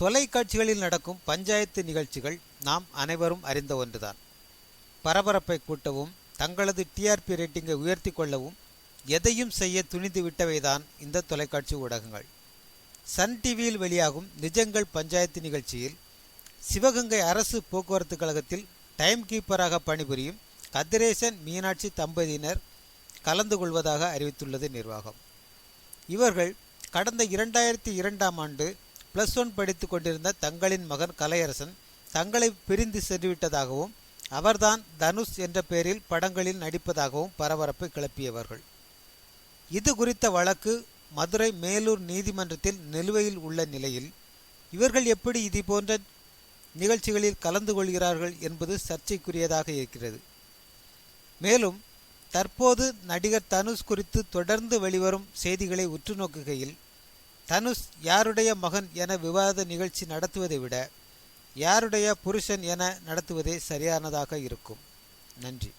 தொலைக்காட்சிகளில் நடக்கும் பஞ்சாயத்து நிகழ்ச்சிகள் நாம் அனைவரும் அறிந்த ஒன்றுதான். பரபரப்பை கூட்டவும் தங்களது டிஆர்பி ரேட்டிங்கை உயர்த்தி கொள்ளவும் எதையும் செய்ய துணிந்து விட்டவைதான் இந்த தொலைக்காட்சி ஊடகங்கள். சன் டிவியில் வெளியாகும் நிஜங்கள் பஞ்சாயத்து நிகழ்ச்சியில் சிவகங்கை அரசு போக்குவரத்து கழகத்தில் டைம் கீப்பராக பணிபுரியும் கதிரேசன் மீனாட்சி தம்பதியினர் கலந்து கொள்வதாக அறிவித்துள்ளது நிர்வாகம். இவர்கள் கடந்த இரண்டாயிரத்தி இரண்டாம் ஆண்டு பிளஸ் ஒன் படித்து கொண்டிருந்த தங்களின் மகன் கலையரசன் தங்களை பிரிந்து சென்றுவிட்டதாகவும் அவர்தான் தனுஷ் என்ற பெயரில் படங்களில் நடிப்பதாகவும் பரபரப்பு கிளப்பியவர்கள். இது குறித்த வழக்கு மதுரை மேலூர் நீதிமன்றத்தில் நிலுவையில் உள்ள நிலையில் இவர்கள் எப்படி இது போன்ற நிகழ்ச்சிகளில் கலந்து கொள்கிறார்கள் என்பது சர்ச்சைக்குரியதாக இருக்கிறது. மேலும் தற்போது நடிகர் தனுஷ் குறித்து தொடர்ந்து வெளிவரும் செய்திகளை உற்று நோக்குகையில் தனுஷ் யாருடைய மகன் என விவாத நிகழ்ச்சி நடத்துவதை விட யாருடைய புருஷன் என நடத்துவதே சரியானதாக இருக்கும். நன்றி.